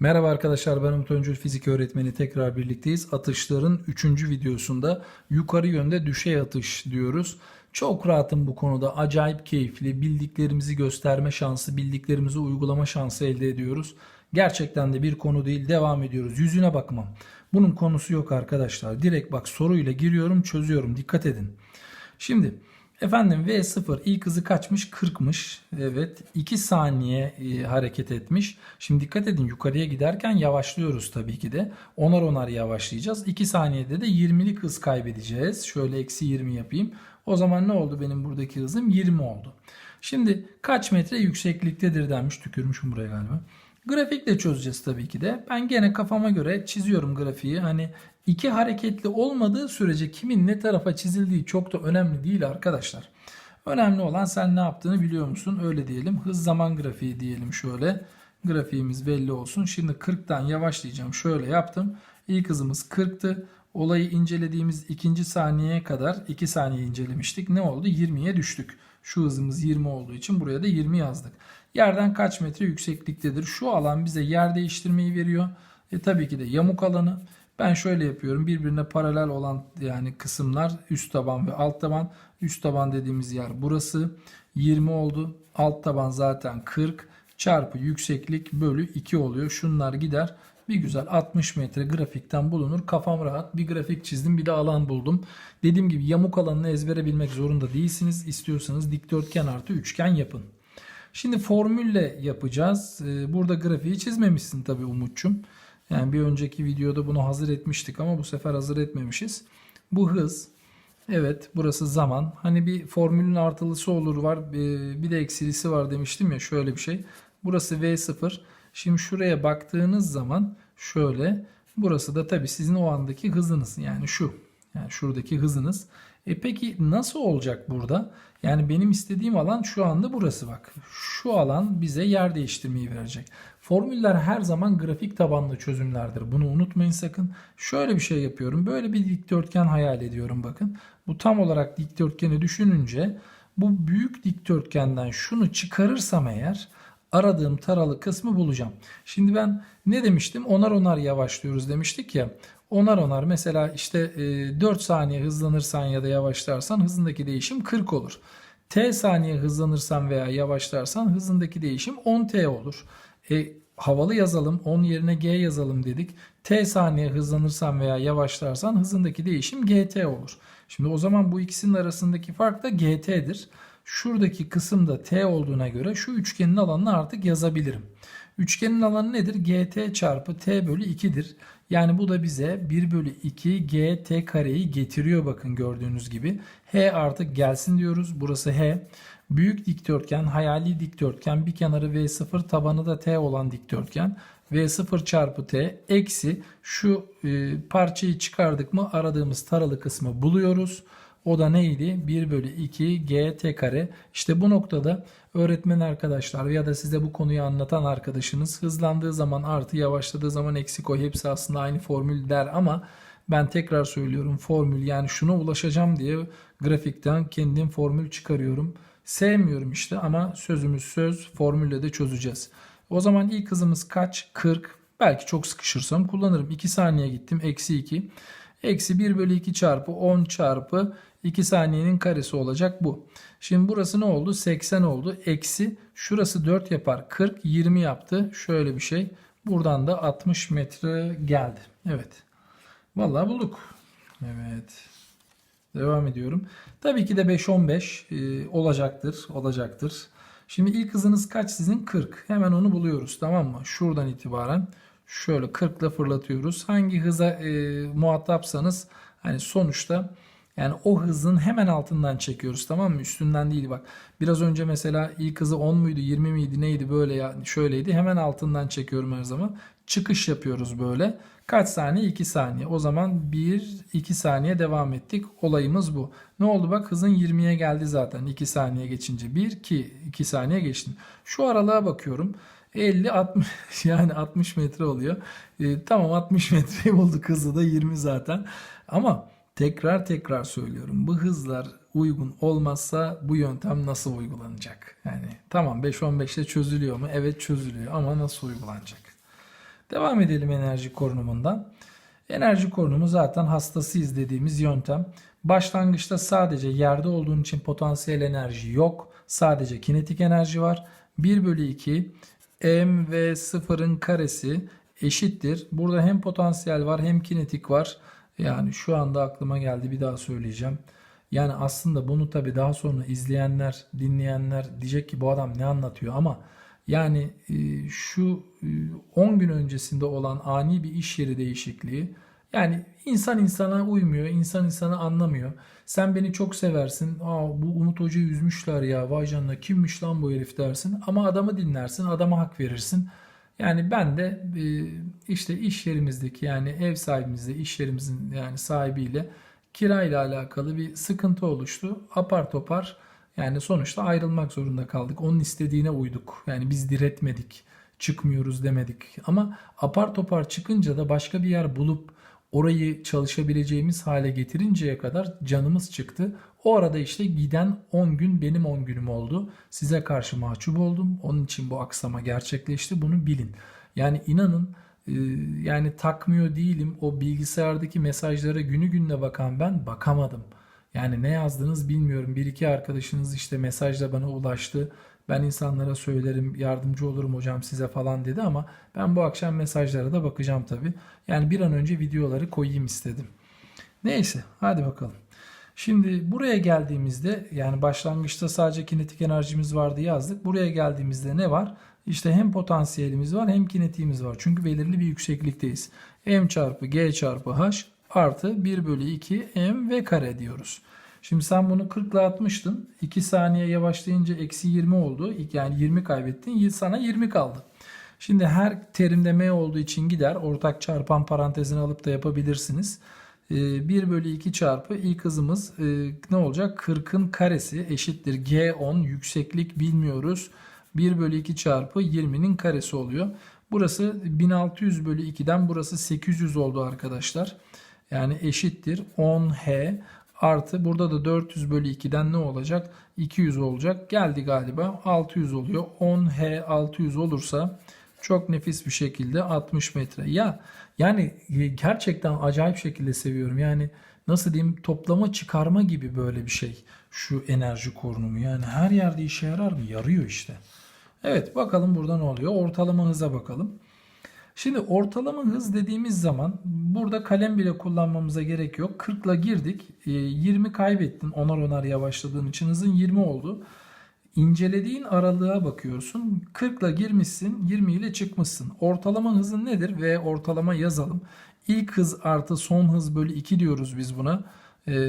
Merhaba arkadaşlar ben Umut Öncül fizik öğretmeni tekrar birlikteyiz. Atışların 3. videosunda yukarı yönde düşey atış diyoruz. Çok rahatım bu konuda acayip keyifli bildiklerimizi gösterme şansı bildiklerimizi uygulama şansı elde ediyoruz. Gerçekten de bir konu değil devam ediyoruz yüzüne bakmam. Bunun konusu yok arkadaşlar direkt bak soruyla giriyorum çözüyorum dikkat edin. Şimdi Efendim V0 ilk hızı kaçmış? 40'mış. Evet. 2 saniye e, hareket etmiş. Şimdi dikkat edin yukarıya giderken yavaşlıyoruz tabii ki de. Onar onar yavaşlayacağız. 2 saniyede de 20'lik hız kaybedeceğiz. Şöyle eksi 20 yapayım. O zaman ne oldu benim buradaki hızım? 20 oldu. Şimdi kaç metre yüksekliktedir denmiş. Tükürmüşüm buraya galiba. Grafikle çözeceğiz tabii ki de. Ben gene kafama göre çiziyorum grafiği. Hani iki hareketli olmadığı sürece kimin ne tarafa çizildiği çok da önemli değil arkadaşlar. Önemli olan sen ne yaptığını biliyor musun? Öyle diyelim. Hız zaman grafiği diyelim şöyle. Grafiğimiz belli olsun. Şimdi 40'tan yavaşlayacağım. Şöyle yaptım. İlk hızımız 40'tı. Olayı incelediğimiz ikinci saniyeye kadar 2 saniye incelemiştik. Ne oldu? 20'ye düştük. Şu hızımız 20 olduğu için buraya da 20 yazdık. Yerden kaç metre yüksekliktedir? Şu alan bize yer değiştirmeyi veriyor. E tabii ki de yamuk alanı. Ben şöyle yapıyorum. Birbirine paralel olan yani kısımlar üst taban ve alt taban. Üst taban dediğimiz yer burası. 20 oldu. Alt taban zaten 40 çarpı yükseklik bölü 2 oluyor. Şunlar gider. Bir güzel 60 metre grafikten bulunur. Kafam rahat. Bir grafik çizdim bir de alan buldum. Dediğim gibi yamuk alanını ezbere bilmek zorunda değilsiniz. İstiyorsanız dikdörtgen artı üçgen yapın. Şimdi formülle yapacağız. Ee, Burada grafiği çizmemişsin tabii Umut'cum. Yani bir önceki videoda bunu hazır etmiştik ama bu sefer hazır etmemişiz. Bu hız. Evet burası zaman. Hani bir formülün artılısı olur var bir de eksilisi var demiştim ya şöyle bir şey. Burası V0. Şimdi şuraya baktığınız zaman şöyle burası da tabii sizin o andaki hızınız yani şu. Yani şuradaki hızınız. E peki nasıl olacak burada? Yani benim istediğim alan şu anda burası bak. Şu alan bize yer değiştirmeyi verecek. Formüller her zaman grafik tabanlı çözümlerdir. Bunu unutmayın sakın. Şöyle bir şey yapıyorum. Böyle bir dikdörtgen hayal ediyorum bakın. Bu tam olarak dikdörtgeni düşününce bu büyük dikdörtgenden şunu çıkarırsam eğer aradığım taralı kısmı bulacağım. Şimdi ben ne demiştim? Onar onar yavaşlıyoruz demiştik ya. Onar onar mesela işte e, 4 saniye hızlanırsan ya da yavaşlarsan hızındaki değişim 40 olur. T saniye hızlanırsan veya yavaşlarsan hızındaki değişim 10T olur. E, havalı yazalım 10 yerine G yazalım dedik. T saniye hızlanırsan veya yavaşlarsan hızındaki değişim GT olur. Şimdi o zaman bu ikisinin arasındaki fark da GT'dir. Şuradaki kısımda T olduğuna göre şu üçgenin alanını artık yazabilirim. Üçgenin alanı nedir? GT çarpı T bölü 2'dir. Yani bu da bize 1 bölü 2 GT kareyi getiriyor bakın gördüğünüz gibi. H artık gelsin diyoruz. Burası H. Büyük dikdörtgen, hayali dikdörtgen, bir kenarı V0, tabanı da T olan dikdörtgen. V0 çarpı T eksi şu e, parçayı çıkardık mı aradığımız taralı kısmı buluyoruz. O da neydi? 1 bölü 2 gt kare. İşte bu noktada öğretmen arkadaşlar ya da size bu konuyu anlatan arkadaşınız hızlandığı zaman artı yavaşladığı zaman eksi koy. Hepsi aslında aynı formül der ama ben tekrar söylüyorum formül yani şuna ulaşacağım diye grafikten kendim formül çıkarıyorum. Sevmiyorum işte ama sözümüz söz formülle de çözeceğiz. O zaman ilk hızımız kaç? 40. Belki çok sıkışırsam kullanırım. 2 saniye gittim. Eksi 2. Eksi 1 bölü 2 çarpı 10 çarpı 2 saniyenin karesi olacak bu. Şimdi burası ne oldu? 80 oldu. Eksi şurası 4 yapar. 40 20 yaptı. Şöyle bir şey. Buradan da 60 metre geldi. Evet. Vallahi bulduk. Evet. Devam ediyorum. Tabii ki de 5-15 e, olacaktır. Olacaktır. Şimdi ilk hızınız kaç sizin? 40. Hemen onu buluyoruz tamam mı? Şuradan itibaren şöyle 40 ile fırlatıyoruz. Hangi hıza e, muhatapsanız hani sonuçta yani o hızın hemen altından çekiyoruz tamam mı? Üstünden değil bak. Biraz önce mesela ilk hızı 10 muydu 20 miydi neydi böyle ya şöyleydi. Hemen altından çekiyorum her zaman. Çıkış yapıyoruz böyle. Kaç saniye? 2 saniye. O zaman 1-2 saniye devam ettik. Olayımız bu. Ne oldu bak hızın 20'ye geldi zaten 2 saniye geçince. 1 2 2 saniye geçtin. Şu aralığa bakıyorum. 50 60 yani 60 metre oluyor. E, tamam 60 metreyi bulduk hızı da 20 zaten. Ama tekrar tekrar söylüyorum. Bu hızlar uygun olmazsa bu yöntem nasıl uygulanacak? Yani tamam 5-15'te çözülüyor mu? Evet çözülüyor ama nasıl uygulanacak? Devam edelim enerji korunumundan. Enerji korunumu zaten hastasıyız dediğimiz yöntem. Başlangıçta sadece yerde olduğun için potansiyel enerji yok. Sadece kinetik enerji var. 1 bölü 2 m ve 0'ın karesi eşittir. Burada hem potansiyel var hem kinetik var. Yani şu anda aklıma geldi bir daha söyleyeceğim. Yani aslında bunu tabii daha sonra izleyenler, dinleyenler diyecek ki bu adam ne anlatıyor ama yani e, şu e, 10 gün öncesinde olan ani bir iş yeri değişikliği yani insan insana uymuyor, insan insanı anlamıyor. Sen beni çok seversin. Aa bu Umut Hoca'yı üzmüşler ya. Vay canına kimmiş lan bu herif dersin. Ama adamı dinlersin, adama hak verirsin. Yani ben de e, işte iş yerimizdeki yani ev sahibimizle, iş yerimizin yani sahibiyle kirayla alakalı bir sıkıntı oluştu. Apar topar yani sonuçta ayrılmak zorunda kaldık. Onun istediğine uyduk. Yani biz diretmedik. Çıkmıyoruz demedik. Ama apar topar çıkınca da başka bir yer bulup orayı çalışabileceğimiz hale getirinceye kadar canımız çıktı. O arada işte giden 10 gün benim 10 günüm oldu. Size karşı mahcup oldum. Onun için bu aksama gerçekleşti. Bunu bilin. Yani inanın e, yani takmıyor değilim. O bilgisayardaki mesajlara günü gününe bakan ben bakamadım. Yani ne yazdınız bilmiyorum. Bir iki arkadaşınız işte mesajla bana ulaştı. Ben insanlara söylerim, yardımcı olurum hocam size falan dedi ama ben bu akşam mesajlara da bakacağım tabii. Yani bir an önce videoları koyayım istedim. Neyse, hadi bakalım. Şimdi buraya geldiğimizde yani başlangıçta sadece kinetik enerjimiz vardı yazdık. Buraya geldiğimizde ne var? İşte hem potansiyelimiz var hem kinetiğimiz var. Çünkü belirli bir yükseklikteyiz. M çarpı G çarpı H artı 1 bölü 2 M V kare diyoruz. Şimdi sen bunu 40 ile atmıştın. 2 saniye yavaşlayınca eksi 20 oldu. Yani 20 kaybettin. Sana 20 kaldı. Şimdi her terimde m olduğu için gider. Ortak çarpan parantezini alıp da yapabilirsiniz. 1 ee, bölü 2 çarpı ilk hızımız e, ne olacak? 40'ın karesi eşittir. G10 yükseklik bilmiyoruz. 1 bölü 2 çarpı 20'nin karesi oluyor. Burası 1600 bölü 2'den burası 800 oldu arkadaşlar. Yani eşittir 10H artı burada da 400 bölü 2'den ne olacak? 200 olacak. Geldi galiba 600 oluyor. 10H 600 olursa çok nefis bir şekilde 60 metre. Ya yani gerçekten acayip şekilde seviyorum. Yani nasıl diyeyim toplama çıkarma gibi böyle bir şey. Şu enerji korunumu yani her yerde işe yarar mı? Yarıyor işte. Evet bakalım burada ne oluyor? Ortalama hıza bakalım. Şimdi ortalama hız dediğimiz zaman burada kalem bile kullanmamıza gerek yok. 40 ile girdik. 20 kaybettin onar onar yavaşladığın için hızın 20 oldu. İncelediğin aralığa bakıyorsun. 40 ile girmişsin 20 ile çıkmışsın. Ortalama hızın nedir? Ve ortalama yazalım. İlk hız artı son hız bölü 2 diyoruz biz buna.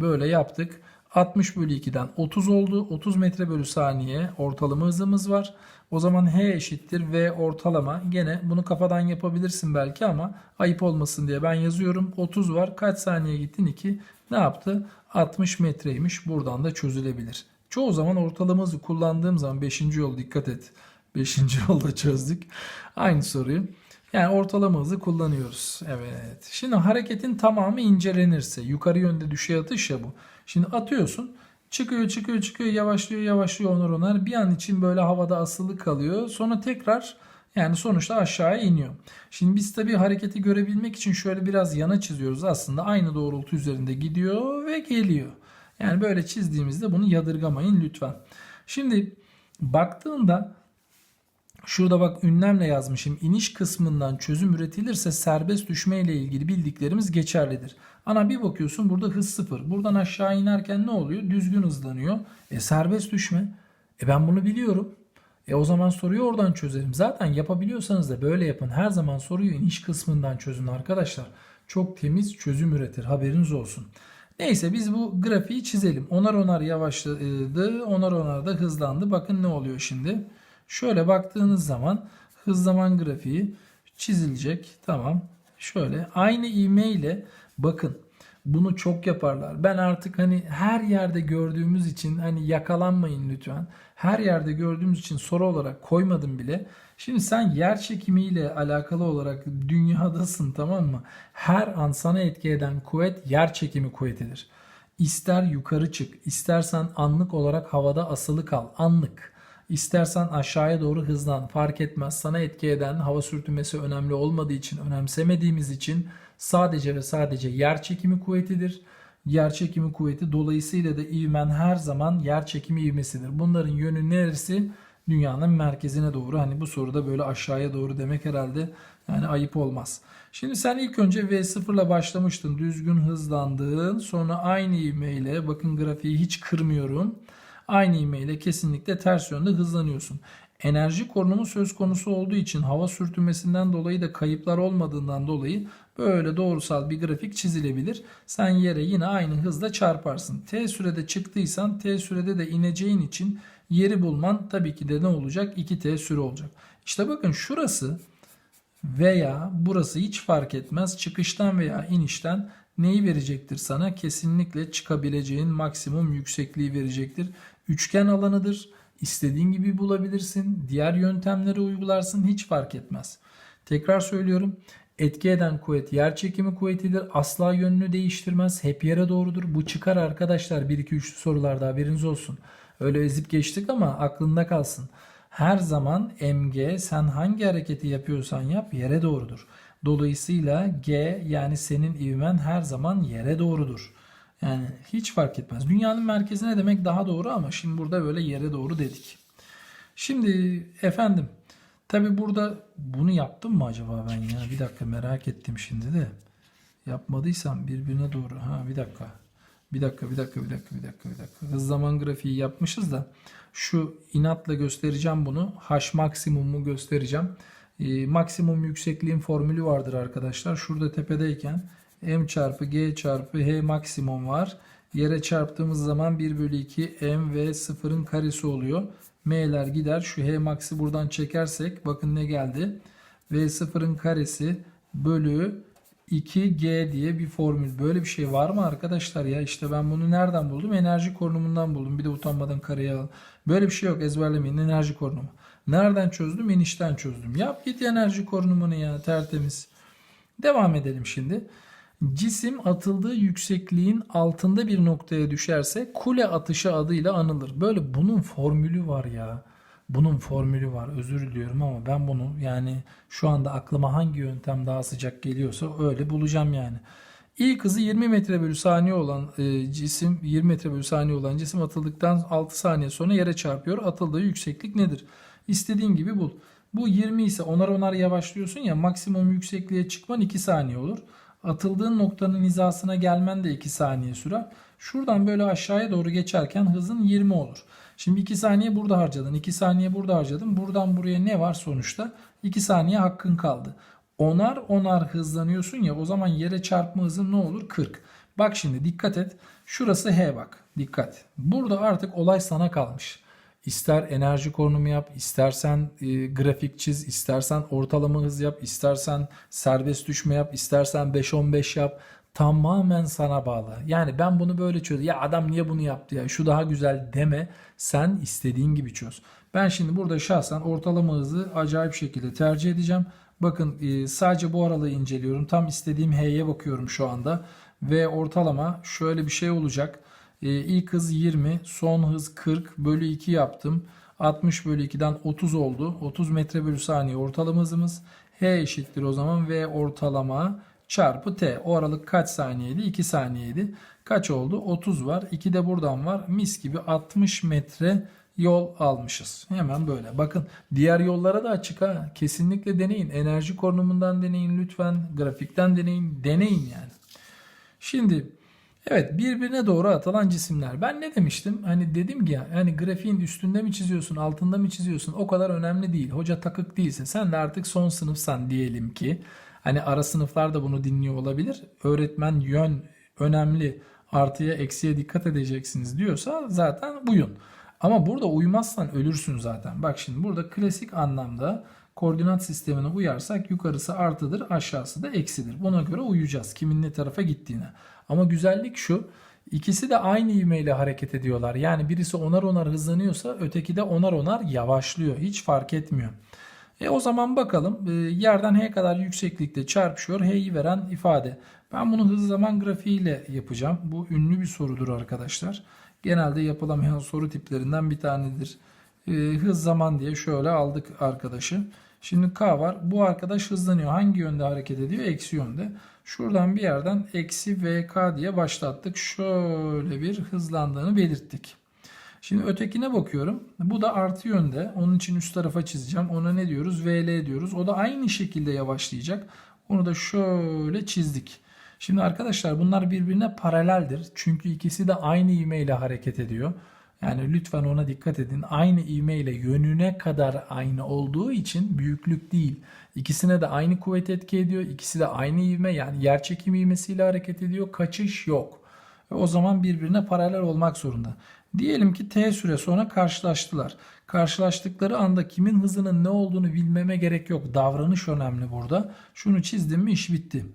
Böyle yaptık. 60 bölü 2'den 30 oldu. 30 metre bölü saniye ortalama hızımız var. O zaman H eşittir V ortalama. Gene bunu kafadan yapabilirsin belki ama ayıp olmasın diye ben yazıyorum. 30 var. Kaç saniye gittin? 2. Ne yaptı? 60 metreymiş. Buradan da çözülebilir. Çoğu zaman ortalama hızı kullandığım zaman 5. yol dikkat et. 5. yolda çözdük. Aynı soruyu. Yani ortalama hızı kullanıyoruz. Evet. Şimdi hareketin tamamı incelenirse yukarı yönde düşey atış ya bu. Şimdi atıyorsun. Çıkıyor çıkıyor çıkıyor yavaşlıyor yavaşlıyor onar onar. Bir an için böyle havada asılı kalıyor. Sonra tekrar yani sonuçta aşağıya iniyor. Şimdi biz tabii hareketi görebilmek için şöyle biraz yana çiziyoruz. Aslında aynı doğrultu üzerinde gidiyor ve geliyor. Yani böyle çizdiğimizde bunu yadırgamayın lütfen. Şimdi baktığında Şurada bak ünlemle yazmışım. İniş kısmından çözüm üretilirse serbest düşme ile ilgili bildiklerimiz geçerlidir. Ana bir bakıyorsun burada hız sıfır. Buradan aşağı inerken ne oluyor? Düzgün hızlanıyor. E serbest düşme. E ben bunu biliyorum. E o zaman soruyu oradan çözerim. Zaten yapabiliyorsanız da böyle yapın. Her zaman soruyu iniş kısmından çözün arkadaşlar. Çok temiz çözüm üretir. Haberiniz olsun. Neyse biz bu grafiği çizelim. Onar onar yavaşladı. Onar onar da hızlandı. Bakın ne oluyor şimdi. Şöyle baktığınız zaman hız zaman grafiği çizilecek. Tamam. Şöyle aynı ivme ile bakın bunu çok yaparlar. Ben artık hani her yerde gördüğümüz için hani yakalanmayın lütfen. Her yerde gördüğümüz için soru olarak koymadım bile. Şimdi sen yer çekimiyle alakalı olarak dünyadasın tamam mı? Her an sana etki eden kuvvet yer çekimi kuvvetidir. İster yukarı çık, istersen anlık olarak havada asılı kal. Anlık. İstersen aşağıya doğru hızlan fark etmez. Sana etki eden hava sürtünmesi önemli olmadığı için, önemsemediğimiz için sadece ve sadece yer çekimi kuvvetidir. Yer çekimi kuvveti dolayısıyla da ivmen her zaman yer çekimi ivmesidir. Bunların yönü neresi? Dünyanın merkezine doğru. Hani bu soruda böyle aşağıya doğru demek herhalde yani ayıp olmaz. Şimdi sen ilk önce V0 ile başlamıştın. Düzgün hızlandın. Sonra aynı ivmeyle bakın grafiği hiç kırmıyorum. Aynı ivmeyle kesinlikle ters yönde hızlanıyorsun. Enerji korunumu söz konusu olduğu için hava sürtünmesinden dolayı da kayıplar olmadığından dolayı böyle doğrusal bir grafik çizilebilir. Sen yere yine aynı hızla çarparsın. T sürede çıktıysan T sürede de ineceğin için yeri bulman tabii ki de ne olacak? 2T süre olacak. İşte bakın şurası veya burası hiç fark etmez. Çıkıştan veya inişten neyi verecektir sana? Kesinlikle çıkabileceğin maksimum yüksekliği verecektir. Üçgen alanıdır. İstediğin gibi bulabilirsin. Diğer yöntemleri uygularsın. Hiç fark etmez. Tekrar söylüyorum. Etki eden kuvvet yer çekimi kuvvetidir. Asla yönünü değiştirmez. Hep yere doğrudur. Bu çıkar arkadaşlar. 1 2 3 sorularda haberiniz olsun. Öyle ezip geçtik ama aklında kalsın. Her zaman mg sen hangi hareketi yapıyorsan yap yere doğrudur. Dolayısıyla g yani senin ivmen her zaman yere doğrudur. Yani hiç fark etmez. Dünyanın merkezine demek daha doğru ama şimdi burada böyle yere doğru dedik. Şimdi efendim tabi burada bunu yaptım mı acaba ben ya? Bir dakika merak ettim şimdi de. Yapmadıysam birbirine doğru. Ha bir dakika. Bir dakika, bir dakika, bir dakika, bir dakika, bir dakika. Hız zaman grafiği yapmışız da şu inatla göstereceğim bunu. H maksimumu göstereceğim. Ee, maksimum yüksekliğin formülü vardır arkadaşlar. Şurada tepedeyken m çarpı g çarpı h maksimum var. Yere çarptığımız zaman 1 bölü 2 m ve 0'ın karesi oluyor. M'ler gider. Şu h max'i buradan çekersek bakın ne geldi. v 0'ın karesi bölü 2G diye bir formül. Böyle bir şey var mı arkadaşlar ya? İşte ben bunu nereden buldum? Enerji korunumundan buldum. Bir de utanmadan kareye al. Böyle bir şey yok. Ezberlemeyin. Enerji korunumu. Nereden çözdüm? İnişten çözdüm. Yap git enerji korunumunu ya. Tertemiz. Devam edelim şimdi. Cisim atıldığı yüksekliğin altında bir noktaya düşerse kule atışı adıyla anılır. Böyle bunun formülü var ya. Bunun formülü var. Özür diliyorum ama ben bunu yani şu anda aklıma hangi yöntem daha sıcak geliyorsa öyle bulacağım yani. İlk hızı 20 metre bölü saniye olan e, cisim 20 metre bölü saniye olan cisim atıldıktan 6 saniye sonra yere çarpıyor. Atıldığı yükseklik nedir? İstediğin gibi bul. Bu 20 ise onar onar yavaşlıyorsun ya maksimum yüksekliğe çıkman 2 saniye olur. Atıldığın noktanın hizasına gelmen de 2 saniye sürer. Şuradan böyle aşağıya doğru geçerken hızın 20 olur. Şimdi 2 saniye burada harcadın. 2 saniye burada harcadın. Buradan buraya ne var sonuçta? 2 saniye hakkın kaldı. Onar onar hızlanıyorsun ya o zaman yere çarpma hızın ne olur? 40. Bak şimdi dikkat et. Şurası H bak. Dikkat. Burada artık olay sana kalmış. İster enerji korunumu yap, istersen e, grafik çiz, istersen ortalama hız yap, istersen serbest düşme yap, istersen 5-15 yap. Tamamen sana bağlı. Yani ben bunu böyle çözdüm. Ya adam niye bunu yaptı ya? Şu daha güzel deme. Sen istediğin gibi çöz. Ben şimdi burada şahsen ortalama hızı acayip şekilde tercih edeceğim. Bakın e, sadece bu aralığı inceliyorum. Tam istediğim H'ye bakıyorum şu anda. Ve ortalama şöyle bir şey olacak. E, ilk hız 20, son hız 40 bölü 2 yaptım. 60 bölü 2'den 30 oldu. 30 metre bölü saniye ortalama hızımız. H eşittir o zaman V ortalama çarpı t. O aralık kaç saniyeydi? 2 saniyeydi. Kaç oldu? 30 var. 2 de buradan var. Mis gibi 60 metre yol almışız. Hemen böyle. Bakın diğer yollara da açık ha. Kesinlikle deneyin. Enerji korunumundan deneyin lütfen. Grafikten deneyin. Deneyin yani. Şimdi evet birbirine doğru atılan cisimler. Ben ne demiştim? Hani dedim ki ya hani grafiğin üstünde mi çiziyorsun, altında mı çiziyorsun? O kadar önemli değil. Hoca takık değilse sen de artık son sınıfsan diyelim ki. Hani ara sınıflar da bunu dinliyor olabilir. Öğretmen yön önemli artıya eksiye dikkat edeceksiniz diyorsa zaten uyun. Ama burada uymazsan ölürsün zaten. Bak şimdi burada klasik anlamda koordinat sistemine uyarsak yukarısı artıdır aşağısı da eksidir. Buna göre uyuyacağız kimin ne tarafa gittiğine. Ama güzellik şu ikisi de aynı ivmeyle hareket ediyorlar. Yani birisi onar onar hızlanıyorsa öteki de onar onar yavaşlıyor. Hiç fark etmiyor. E o zaman bakalım e, yerden H kadar yükseklikte çarpışıyor H'yi veren ifade. Ben bunu hız zaman grafiğiyle yapacağım. Bu ünlü bir sorudur arkadaşlar. Genelde yapılamayan soru tiplerinden bir tanedir. e, hız zaman diye şöyle aldık arkadaşı. Şimdi K var. Bu arkadaş hızlanıyor. Hangi yönde hareket ediyor? Eksi yönde. Şuradan bir yerden eksi VK diye başlattık. Şöyle bir hızlandığını belirttik. Şimdi ötekine bakıyorum. Bu da artı yönde. Onun için üst tarafa çizeceğim. Ona ne diyoruz? VL diyoruz. O da aynı şekilde yavaşlayacak. Onu da şöyle çizdik. Şimdi arkadaşlar bunlar birbirine paraleldir. Çünkü ikisi de aynı ivmeyle hareket ediyor. Yani lütfen ona dikkat edin. Aynı ivmeyle yönüne kadar aynı olduğu için büyüklük değil. İkisine de aynı kuvvet etki ediyor. İkisi de aynı ivme yani yer çekimi ivmesiyle hareket ediyor. Kaçış yok. Ve o zaman birbirine paralel olmak zorunda. Diyelim ki t süre sonra karşılaştılar. Karşılaştıkları anda kimin hızının ne olduğunu bilmeme gerek yok. Davranış önemli burada. Şunu çizdim mi iş bitti.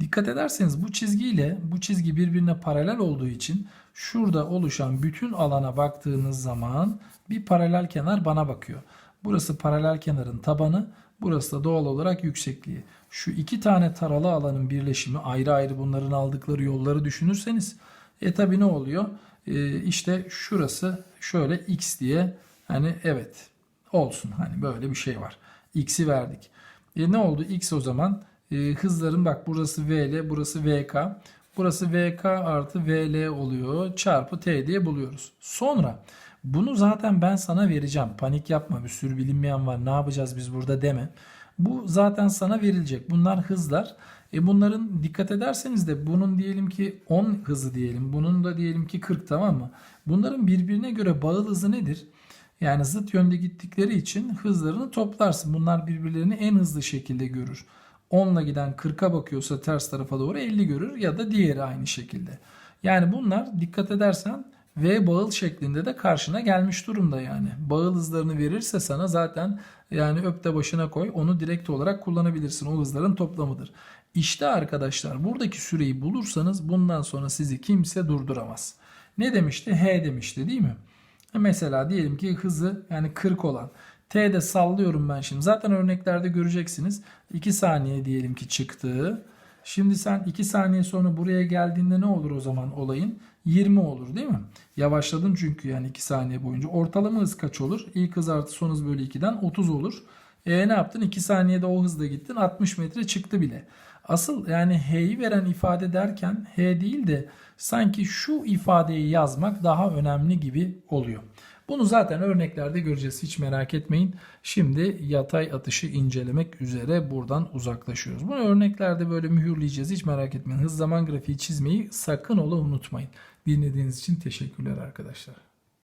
Dikkat ederseniz bu çizgiyle bu çizgi birbirine paralel olduğu için şurada oluşan bütün alana baktığınız zaman bir paralel kenar bana bakıyor. Burası paralel kenarın tabanı, burası da doğal olarak yüksekliği. Şu iki tane taralı alanın birleşimi ayrı ayrı bunların aldıkları yolları düşünürseniz e tabi ne oluyor? E, işte şurası şöyle x diye hani evet olsun hani böyle bir şey var. X'i verdik. E ne oldu? X o zaman e, hızların bak burası VL, burası VK. Burası VK artı VL oluyor. Çarpı T diye buluyoruz. Sonra bunu zaten ben sana vereceğim. Panik yapma. Bir sürü bilinmeyen var. Ne yapacağız biz burada deme. Bu zaten sana verilecek. Bunlar hızlar. E bunların dikkat ederseniz de bunun diyelim ki 10 hızı diyelim. Bunun da diyelim ki 40 tamam mı? Bunların birbirine göre bağıl hızı nedir? Yani zıt yönde gittikleri için hızlarını toplarsın. Bunlar birbirlerini en hızlı şekilde görür. 10 ile giden 40'a bakıyorsa ters tarafa doğru 50 görür ya da diğeri aynı şekilde. Yani bunlar dikkat edersen V bağıl şeklinde de karşına gelmiş durumda yani. Bağıl hızlarını verirse sana zaten yani öp de başına koy onu direkt olarak kullanabilirsin. O hızların toplamıdır. İşte arkadaşlar buradaki süreyi bulursanız bundan sonra sizi kimse durduramaz. Ne demişti? H demişti değil mi? Mesela diyelim ki hızı yani 40 olan. T'de sallıyorum ben şimdi. Zaten örneklerde göreceksiniz. 2 saniye diyelim ki çıktı. Şimdi sen 2 saniye sonra buraya geldiğinde ne olur o zaman olayın? 20 olur değil mi? Yavaşladın çünkü yani 2 saniye boyunca. Ortalama hız kaç olur? İlk hız artı son hız bölü 2'den 30 olur. E ne yaptın? 2 saniyede o hızla gittin. 60 metre çıktı bile. Asıl yani H'yi veren ifade derken H değil de sanki şu ifadeyi yazmak daha önemli gibi oluyor. Bunu zaten örneklerde göreceğiz hiç merak etmeyin. Şimdi yatay atışı incelemek üzere buradan uzaklaşıyoruz. Bunu örneklerde böyle mühürleyeceğiz hiç merak etmeyin. Hız zaman grafiği çizmeyi sakın ola unutmayın. Dinlediğiniz için teşekkürler arkadaşlar.